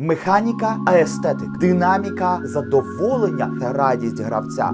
Механіка, естетик, динаміка, задоволення та радість гравця.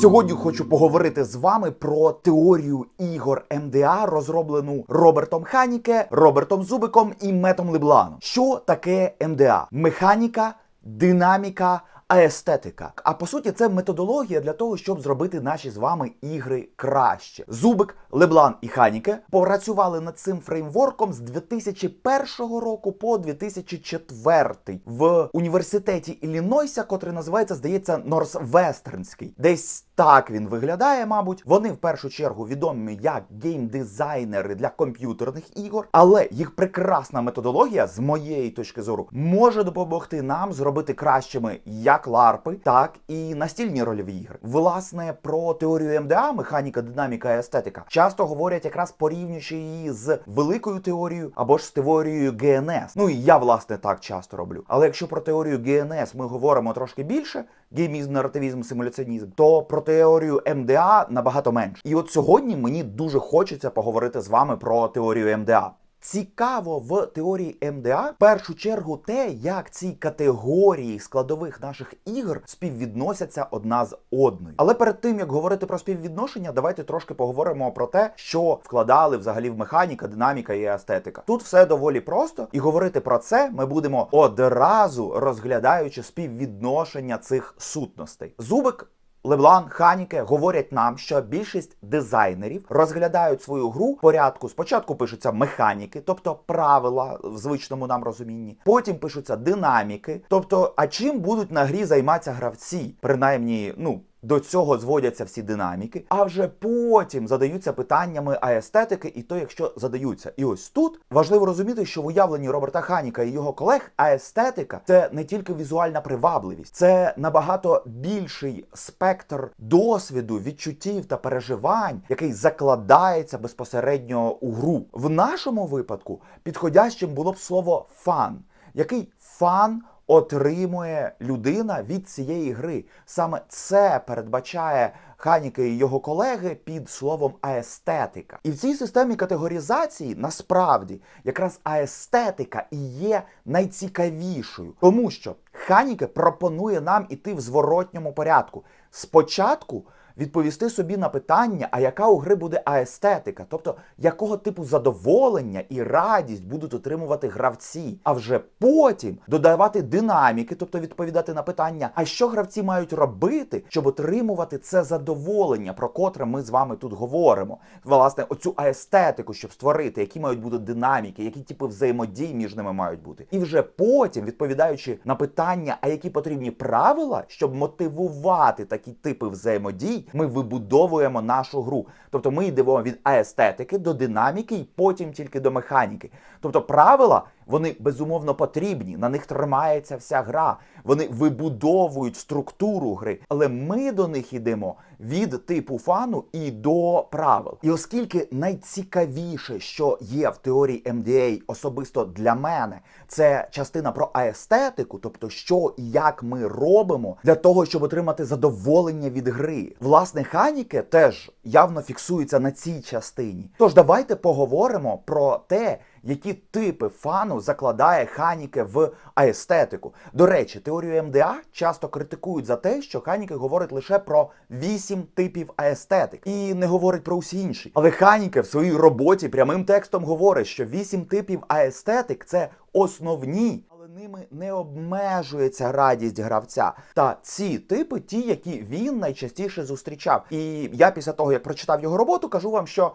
Сьогодні хочу поговорити з вами про теорію ігор МДА, розроблену Робертом Ханіке, Робертом Зубиком і Метом Лебланом. Що таке МДА? Механіка, динаміка. А естетика. А по суті, це методологія для того, щоб зробити наші з вами ігри краще. Зубик, Леблан і Ханіке попрацювали над цим фреймворком з 2001 року по 2004 в університеті Іллінойса, котрий називається, здається, Норсвестернський. Десь так він виглядає, мабуть. Вони в першу чергу відомі як геймдизайнери для комп'ютерних ігор, але їх прекрасна методологія, з моєї точки зору, може допомогти нам зробити кращими як ларпи, так і настільні рольові ігри. Власне, про теорію МДА, механіка, динаміка і естетика, часто говорять якраз порівнюючи її з великою теорією або ж з теорією ГНС. Ну і я власне так часто роблю. Але якщо про теорію ГНС ми говоримо трошки більше, геймізм, наративізм, симуляціонізм, то про теорію МДА набагато менше. І от сьогодні мені дуже хочеться поговорити з вами про теорію МДА. Цікаво в теорії МДА в першу чергу те, як ці категорії складових наших ігор співвідносяться одна з одною. Але перед тим як говорити про співвідношення, давайте трошки поговоримо про те, що вкладали взагалі в механіка, динаміка і естетика. Тут все доволі просто, і говорити про це ми будемо одразу розглядаючи співвідношення цих сутностей. Зубик Леблан, Ханіке говорять нам, що більшість дизайнерів розглядають свою гру в порядку. Спочатку пишуться механіки, тобто правила в звичному нам розумінні. Потім пишуться динаміки. Тобто, а чим будуть на грі займатися гравці? Принаймні, ну. До цього зводяться всі динаміки, а вже потім задаються питаннями аестетики, і то, якщо задаються. І ось тут важливо розуміти, що в уявленні Роберта Ханіка і його колег аестетика це не тільки візуальна привабливість, це набагато більший спектр досвіду, відчуттів та переживань, який закладається безпосередньо у гру. В нашому випадку підходящим було б слово фан, який фан отримує людина від цієї гри. Саме це передбачає Ханіке і його колеги під словом аестетика. І в цій системі категоризації насправді якраз аестетика і є найцікавішою, тому що Ханіке пропонує нам іти в зворотньому порядку. Спочатку відповісти собі на питання, а яка у гри буде аестетика, тобто якого типу задоволення і радість будуть отримувати гравці, а вже потім додавати динаміки, тобто відповідати на питання, а що гравці мають робити, щоб отримувати це задоволення, про котре ми з вами тут говоримо. Власне, оцю аестетику, щоб створити, які мають бути динаміки, які типи взаємодій між ними мають бути, і вже потім, відповідаючи на питання, а які потрібні правила, щоб мотивувати такі типи взаємодій ми вибудовуємо нашу гру. Тобто ми йдемо від аестетики до динаміки і потім тільки до механіки. Тобто правила вони безумовно потрібні, на них тримається вся гра. Вони вибудовують структуру гри, але ми до них йдемо від типу фану і до правил. І оскільки найцікавіше, що є в теорії MDA особисто для мене, це частина про аестетику, тобто що і як ми робимо для того, щоб отримати задоволення від гри. Власне, Ханіке теж явно фіксується на цій частині. Тож давайте поговоримо про те, які типи фану закладає Ханіке в аестетику. До речі, теорію МДА часто критикують за те, що Ханіке говорить лише про вісім типів аестетик і не говорить про усі інші. Але Ханіке в своїй роботі прямим текстом говорить, що вісім типів аестетик це основні. Ними не обмежується радість гравця. Та ці типи, ті, які він найчастіше зустрічав. І я після того, як прочитав його роботу, кажу вам, що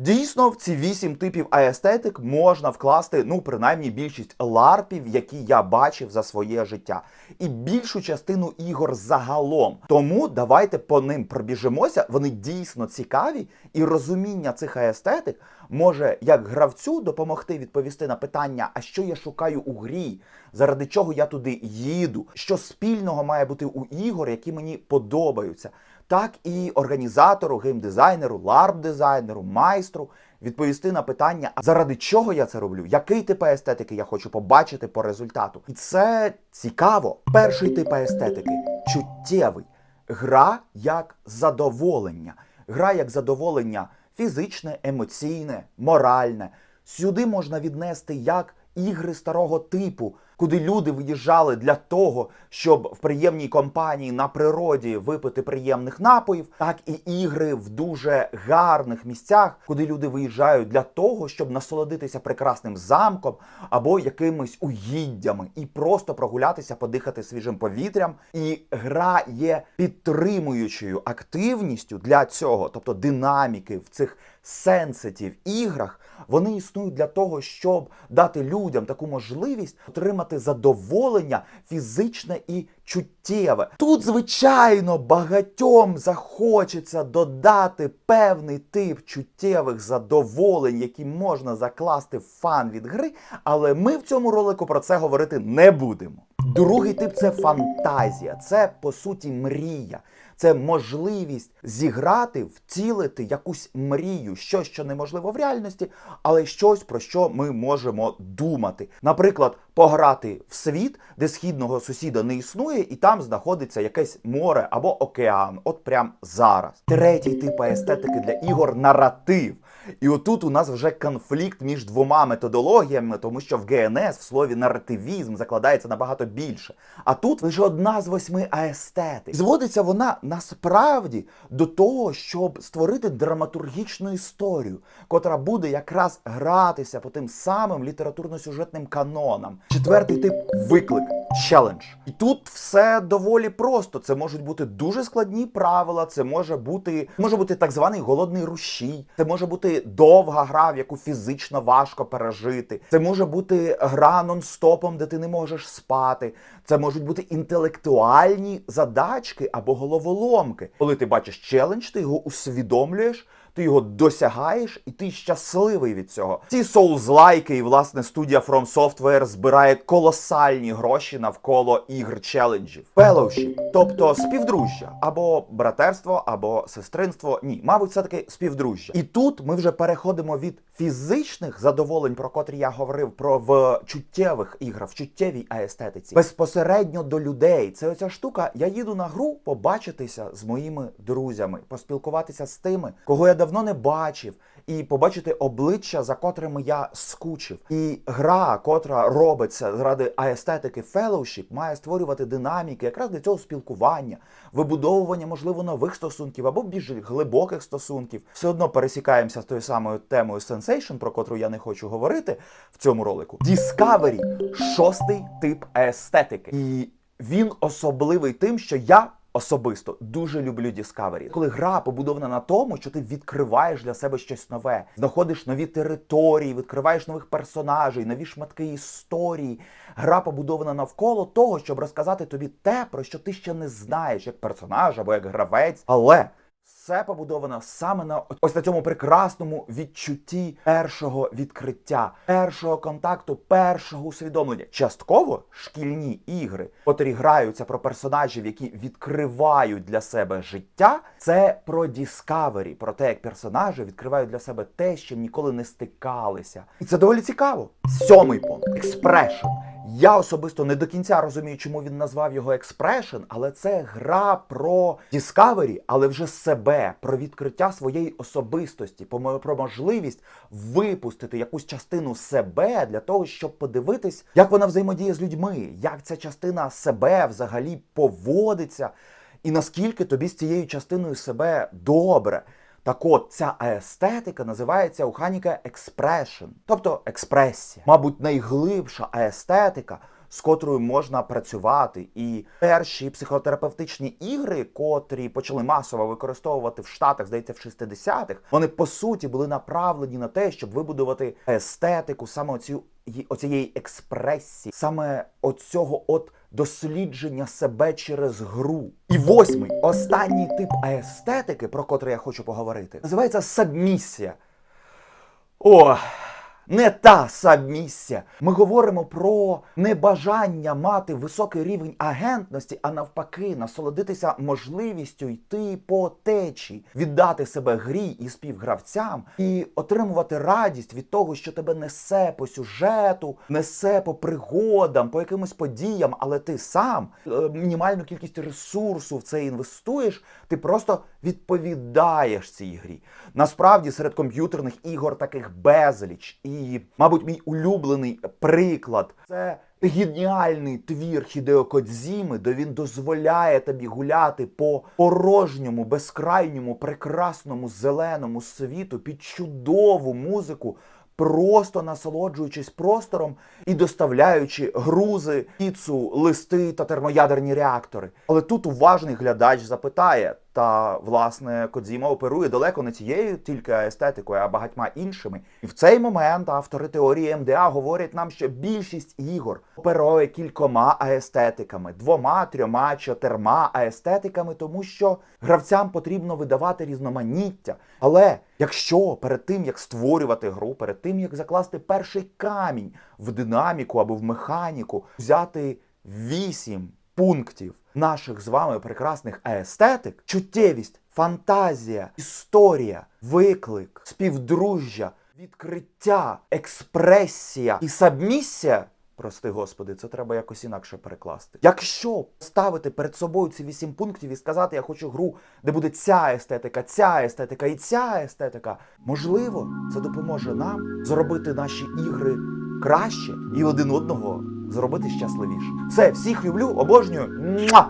Дійсно, в ці вісім типів аестетик можна вкласти, ну, принаймні, більшість ларпів, які я бачив за своє життя, і більшу частину ігор загалом. Тому давайте по ним пробіжимося. Вони дійсно цікаві, і розуміння цих аестетик може як гравцю допомогти відповісти на питання, а що я шукаю у грі, заради чого я туди їду, що спільного має бути у ігор, які мені подобаються так і організатору, геймдизайнеру, ларп-дизайнеру, майстру відповісти на питання, а заради чого я це роблю, який тип естетики я хочу побачити по результату. І це цікаво. Перший тип естетики чуттєвий. Гра як задоволення. Гра як задоволення фізичне, емоційне, моральне. Сюди можна віднести як ігри старого типу, куди люди виїжджали для того, щоб в приємній компанії на природі випити приємних напоїв, так і ігри в дуже гарних місцях, куди люди виїжджають для того, щоб насолодитися прекрасним замком або якимись угіддями і просто прогулятися, подихати свіжим повітрям. І гра є підтримуючою активністю для цього, тобто динаміки в цих сенситів іграх. Вони існують для того, щоб дати людям таку можливість отримати задоволення фізичне і чуттєве. Тут, звичайно, багатьом захочеться додати певний тип чуттєвих задоволень, які можна закласти в фан від гри, але ми в цьому ролику про це говорити не будемо. Другий тип це фантазія, це по суті мрія. Це можливість зіграти, втілити якусь мрію, щось, що неможливо в реальності, але щось, про що ми можемо думати. Наприклад, пограти в світ, де східного сусіда не існує, і там знаходиться якесь море або океан, от прям зараз. Третій тип естетики для ігор наратив. І отут у нас вже конфлікт між двома методологіями, тому що в ГНС в слові наративізм закладається набагато більше. А тут лише одна з восьми аестетик. Зводиться вона насправді до того, щоб створити драматургічну історію, котра буде якраз гратися по тим самим літературно-сюжетним канонам. Четвертий тип виклик. Челендж. І тут все доволі просто. Це можуть бути дуже складні правила, це може бути може бути так званий голодний рушій, це може бути довга гра, в яку фізично важко пережити. Це може бути гра нон-стопом, де ти не можеш спати. Це можуть бути інтелектуальні задачки або головоломки. Коли ти бачиш челендж, ти його усвідомлюєш. Ти його досягаєш, і ти щасливий від цього. Ці соузлайки і власне студія From Software збирає колосальні гроші навколо ігр челенджів. Fellowship, тобто співдружжя, або братерство, або сестринство. Ні, мабуть, все таки співдружжя. І тут ми вже переходимо від фізичних задоволень, про котрі я говорив, про в чуттєвих іграх, в чуттєвій аестетиці, безпосередньо до людей. Це оця штука. Я їду на гру побачитися з моїми друзями, поспілкуватися з тими, кого я давно не бачив, і побачити обличчя, за котрими я скучив. І гра, котра робиться заради аестетики Fellowship, має створювати динаміки, якраз для цього спілкування, вибудовування, можливо, нових стосунків або більш глибоких стосунків. Все одно пересікаємося з тою самою темою Sensation, про котру я не хочу говорити в цьому ролику. Discovery – шостий тип естетики. І він особливий тим, що я особисто дуже люблю Discovery. Коли гра побудована на тому, що ти відкриваєш для себе щось нове, знаходиш нові території, відкриваєш нових персонажей, нові шматки історії. Гра побудована навколо того, щоб розказати тобі те, про що ти ще не знаєш, як персонаж або як гравець. Але все побудовано саме на ось на цьому прекрасному відчутті першого відкриття, першого контакту, першого усвідомлення. Частково шкільні ігри, котрі граються про персонажів, які відкривають для себе життя. Це про Discovery, про те, як персонажі відкривають для себе те, чим ніколи не стикалися. І це доволі цікаво. Сьомий пункт експрешн. Я особисто не до кінця розумію, чому він назвав його Expression, але це гра про Discovery, але вже себе, про відкриття своєї особистості, про можливість випустити якусь частину себе для того, щоб подивитись, як вона взаємодіє з людьми, як ця частина себе взагалі поводиться, і наскільки тобі з цією частиною себе добре. Так от, ця аестетика називається у Ханіка експрешн, тобто експресія. Мабуть, найглибша аестетика, з котрою можна працювати. І перші психотерапевтичні ігри, котрі почали масово використовувати в Штатах, здається, в 60-х, вони по суті були направлені на те, щоб вибудувати естетику саме оцю оцієї експресії, саме оцього от дослідження себе через гру. І восьмий, останній тип естетики, про котрий я хочу поговорити, називається сабмісія. О, не та сабмісія. Ми говоримо про небажання мати високий рівень агентності, а навпаки, насолодитися можливістю йти по течії, віддати себе грі і співгравцям і отримувати радість від того, що тебе несе по сюжету, несе по пригодам, по якимось подіям, але ти сам е, мінімальну кількість ресурсу в це інвестуєш, ти просто відповідаєш цій грі. Насправді серед комп'ютерних ігор таких безліч. І, мабуть, мій улюблений приклад це геніальний твір Хідео Кодзіми, де він дозволяє тобі гуляти по порожньому, безкрайньому, прекрасному зеленому світу під чудову музику. Просто насолоджуючись простором і доставляючи грузи, піцу, листи та термоядерні реактори. Але тут уважний глядач запитає: та власне Кодзіма оперує далеко не цією тільки естетикою, а багатьма іншими. І в цей момент автори теорії МДА говорять нам, що більшість ігор оперує кількома аестетиками, двома, трьома, чотирма аестетиками, тому що гравцям потрібно видавати різноманіття. Але якщо перед тим як створювати гру, перед тим як закласти перший камінь в динаміку або в механіку, взяти вісім пунктів наших з вами прекрасних аестетик, чуттєвість, фантазія, історія, виклик, співдружжя, відкриття, експресія і сабмісія. Прости господи, це треба якось інакше перекласти. Якщо ставити перед собою ці вісім пунктів і сказати, я хочу гру, де буде ця естетика, ця естетика і ця естетика, можливо, це допоможе нам зробити наші ігри краще і один одного зробити щасливіше. Все, всіх люблю, обожнюю. Муа!